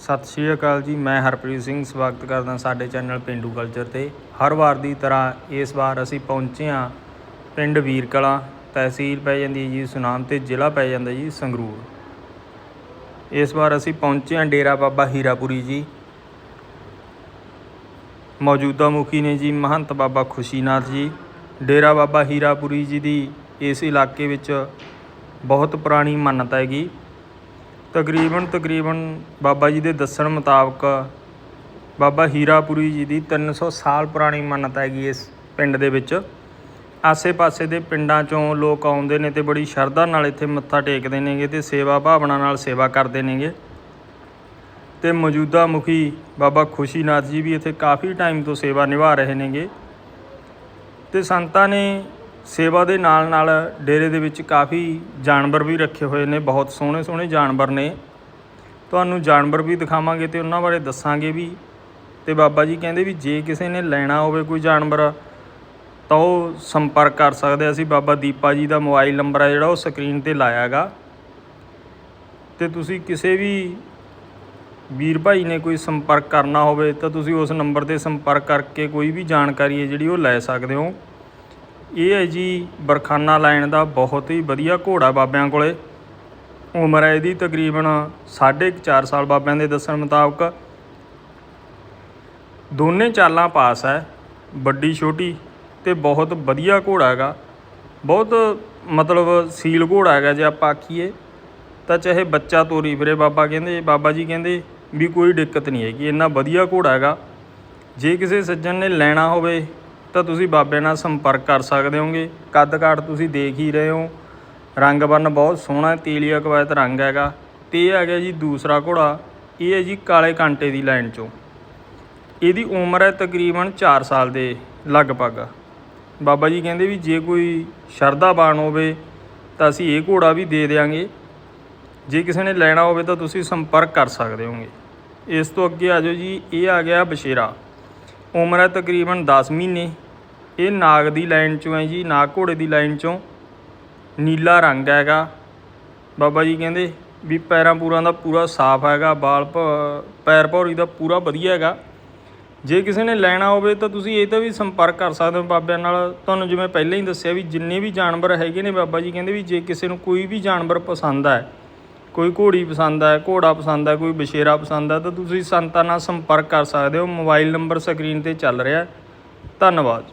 ਸਤਿ ਸ਼੍ਰੀ ਅਕਾਲ ਜੀ, ਮੈਂ ਹਰਪ੍ਰੀਤ ਸਿੰਘ, ਸਵਾਗਤ ਕਰਦਾ ਸਾਡੇ ਚੈਨਲ ਪਿੰਡੂ ਕਲਚਰ ਤੇ। ਹਰ ਵਾਰ ਦੀ ਤਰ੍ਹਾਂ ਇਸ ਵਾਰ ਅਸੀਂ ਪਹੁੰਚੇ ਹਾਂ ਪਿੰਡ ਵੀਰਕਲਾਂ, ਤਹਿਸੀਲ ਪੈ ਜਾਂਦੀ ਹੈ ਜੀ, ਸੁਨਾਮ ਤੇ ਜ਼ਿਲ੍ਹਾ ਪੈ ਜਾਂਦਾ ਜੀ, ਸੰਗਰੂਰ। ਇਸ ਵਾਰ ਅਸੀਂ ਪਹੁੰਚੇ ਹਾਂ ਡੇਰਾ ਬਾਬਾ ਹੀਰਾਪੁਰੀ ਜੀ। ਮੌਜੂਦਾ ਮੁਖੀ ਨੇ ਜੀ ਮਹੰਤ ਬਾਬਾ ਖੁਸ਼ੀਨਾਥ ਜੀ। ਡੇਰਾ ਬਾਬਾ ਹੀਰਾਪੁਰੀ ਜੀ ਦੀ ਇਸ ਇਲਾਕੇ ਵਿੱਚ ਬਹੁਤ ਪੁਰਾਣੀ ਮੰਨਤ ਹੈਗੀ। ਤਕਰੀਬਨ ਤਕਰੀਬਨ ਬਾਬਾ ਜੀ ਦੇ ਦੱਸਣ ਮੁਤਾਬਕ ਬਾਬਾ ਹੀਰਾਪੁਰੀ ਜੀ ਦੀ 300 ਸਾਲ ਪੁਰਾਣੀ ਮੰਨਤ ਹੈਗੀ ਇਸ ਪਿੰਡ ਦੇ ਵਿੱਚ। ਆਸੇ-ਪਾਸੇ ਦੇ ਪਿੰਡਾਂ ਚੋਂ ਲੋਕ ਆਉਂਦੇ ਨੇ ਤੇ ਬੜੀ ਸ਼ਰਧਾ ਨਾਲ ਇੱਥੇ ਮੱਥਾ ਟੇਕਦੇ ਨੇਗੇ ਤੇ ਸੇਵਾ ਭਾਵਨਾ ਨਾਲ ਸੇਵਾ ਕਰਦੇ ਨੇਗੇ। ਤੇ ਮੌਜੂਦਾ ਮੁਖੀ ਬਾਬਾ ਖੁਸ਼ੀਨਾਥ ਜੀ ਵੀ ਇੱਥੇ ਕਾਫੀ ਟਾਈਮ ਤੋਂ ਸੇਵਾ ਨਿਭਾ ਰਹੇ ਨੇਗੇ। ਤੇ ਸੰਤਾਂ ਨੇ ਸੇਵਾ ਦੇ ਨਾਲ ਨਾਲ ਡੇਰੇ ਦੇ ਵਿੱਚ ਕਾਫੀ ਜਾਨਵਰ ਵੀ ਰੱਖੇ ਹੋਏ ਨੇ, ਬਹੁਤ ਸੋਹਣੇ ਸੋਹਣੇ ਜਾਨਵਰ ਨੇ। ਤੁਹਾਨੂੰ ਜਾਨਵਰ ਵੀ ਦਿਖਾਵਾਂਗੇ ਤੇ ਉਹਨਾਂ ਬਾਰੇ ਦੱਸਾਂਗੇ ਵੀ। ਤੇ ਬਾਬਾ ਜੀ ਕਹਿੰਦੇ ਵੀ ਜੇ ਕਿਸੇ ਨੇ ਲੈਣਾ ਹੋਵੇ ਕੋਈ ਜਾਨਵਰ, ਤਾਂ ਉਹ ਸੰਪਰਕ ਕਰ ਸਕਦੇ ਅਸੀਂ ਬਾਬਾ ਦੀਪਾ ਜੀ ਦਾ ਮੋਬਾਈਲ ਨੰਬਰ ਹੈ ਜਿਹੜਾ, ਉਹ ਸਕਰੀਨ ਤੇ ਲਾਇਆ ਹੈਗਾ ਤੇ ਤੁਸੀਂ ਕਿਸੇ ਵੀ ਵੀਰ ਭਾਈ ਨੇ ਕੋਈ ਸੰਪਰਕ ਕਰਨਾ ਹੋਵੇ, ਤਾਂ ਤੁਸੀਂ ਉਸ ਨੰਬਰ ਤੇ ਸੰਪਰਕ ਕਰਕੇ ਕੋਈ ਵੀ ਜਾਣਕਾਰੀ ਹੈ ਜਿਹੜੀ ਉਹ ਲੈ ਸਕਦੇ ਹੋ। ਇਹ ਹੈ ਜੀ ਬਰਖਾਨਾ ਲਾਈਨ ਦਾ ਬਹੁਤ ਹੀ ਵਧੀਆ ਘੋੜਾ ਬਾਬਿਆਂ ਕੋਲੇ। ਉਮਰ ਹੈ ਇਹਦੀ ਤਕਰੀਬਨ 4.5 ਸਾਲ ਬਾਬਿਆਂ ਦੇ ਦੱਸਣ ਮੁਤਾਬਕ। ਦੋਨੇ ਚਾਲਾਂ ਪਾਸ ਹੈ, ਵੱਡੀ ਛੋਟੀ ਤੇ ਬਹੁਤ ਵਧੀਆ ਘੋੜਾ ਹੈਗਾ। ਬਹੁਤ ਮਤਲਬ ਸੀਲ ਘੋੜਾ ਹੈਗਾ ਜੇ ਆਪਾਂ ਆਖੀਏ। ਤਾਂ ਚਾਹੇ ਬੱਚਾ ਤੋਰੀ ਫਿਰੇ ਬਾਬਾ ਕਹਿੰਦੇ, ਬਾਬਾ ਜੀ ਕਹਿੰਦੇ ਵੀ ਕੋਈ ਦਿੱਕਤ ਨਹੀਂ ਹੈਗੀ, ਇੰਨਾ ਵਧੀਆ ਘੋੜਾ ਹੈਗਾ। ਜੇ ਕਿਸੇ ਸੱਜਣ ਨੇ ਲੈਣਾ ਹੋਵੇ ਤਾਂ ਤੁਸੀਂ ਬਾਬੇ ਨਾਲ ਸੰਪਰਕ ਕਰ ਸਕਦੇ ਹੋਗੇ। ਕੱਦ ਕਾਠ ਤੁਸੀਂ ਦੇਖ ਹੀ ਰਹੇ ਹੋ। ਰੰਗ ਬਰਨ ਬਹੁਤ ਸੋਹਣਾ ਤੀਲੀਆ ਕਵਾਇਤ ਰੰਗ ਹੈਗਾ। ਤੇ ਇਹ ਆ ਗਿਆ ਜੀ ਦੂਸਰਾ ਘੋੜਾ, ਇਹ ਹੈ ਜੀ ਕਾਲੇ ਕਾਂਟੇ ਦੀ ਲਾਈਨ ਚੋਂ। ਇਹਦੀ ਉਮਰ ਹੈ ਤਕਰੀਬਨ 4 ਸਾਲ ਦੇ ਲਗਭਗ। ਬਾਬਾ ਜੀ ਕਹਿੰਦੇ ਵੀ ਜੇ ਕੋਈ ਸ਼ਰਧਾਵਾਨ ਹੋਵੇ ਤਾਂ ਅਸੀਂ ਇਹ ਘੋੜਾ ਵੀ ਦੇ ਦੇਵਾਂਗੇ ਜੇ ਕਿਸੇ ਨੇ ਲੈਣਾ ਹੋਵੇ ਤਾਂ ਤੁਸੀਂ ਸੰਪਰਕ ਕਰ ਸਕਦੇ ਹੋਗੇ। ਇਸ ਤੋਂ ਅੱਗੇ ਆ ਜਾਓ ਜੀ, ਇਹ ਆ ਗਿਆ ਬਸ਼ੇਰਾ। ਉਮਰ ਹੈ ਤਕਰੀਬਨ 10 ਮਹੀਨੇ। ਇਹ ਨਾਗ ਦੀ ਲਾਈਨ ਚੋਂ ਹੈ ਜੀ, ਨਾਗ ਘੋੜੇ ਦੀ ਲਾਈਨ ਚੋਂ। ਨੀਲਾ ਰੰਗ ਹੈਗਾ। ਬਾਬਾ ਜੀ ਕਹਿੰਦੇ ਵੀ ਪੈਰਾਂ ਪੂਰਾਂ ਦਾ ਪੂਰਾ ਸਾਫ਼ ਹੈਗਾ ਬਾਲ ਪੈਰ ਭੌਰੀ ਦਾ ਪੂਰਾ ਵਧੀਆ ਹੈਗਾ। ਜੇ ਕਿਸੇ ਨੇ ਲੈਣਾ ਹੋਵੇ ਤਾਂ ਤੁਸੀਂ ਇਹ ਤਾਂ ਵੀ ਸੰਪਰਕ ਕਰ ਸਕਦੇ ਹੋ ਬਾਬਿਆਂ ਨਾਲ। ਤੁਹਾਨੂੰ ਜਿਵੇਂ ਪਹਿਲਾਂ ਹੀ ਦੱਸਿਆ ਵੀ ਜਿੰਨੇ ਵੀ ਜਾਨਵਰ ਹੈਗੇ ਨੇ ਬਾਬਾ ਜੀ ਕਹਿੰਦੇ ਵੀ ਜੇ ਕਿਸੇ ਨੂੰ ਕੋਈ ਵੀ ਜਾਨਵਰ ਪਸੰਦ ਹੈ ਕੋਈ ਘੋੜੀ ਪਸੰਦ ਹੈ, ਘੋੜਾ ਪਸੰਦ ਹੈ, ਕੋਈ ਬਸ਼ੇਰਾ ਪਸੰਦ ਹੈ, ਤਾਂ ਤੁਸੀਂ ਸੰਤਾਂ ਨਾਲ ਸੰਪਰਕ ਕਰ ਸਕਦੇ ਹੋ। ਮੋਬਾਈਲ ਨੰਬਰ ਸਕਰੀਨ ਤੇ ਚੱਲ ਰਿਹਾ ਧੰਨਵਾਦ।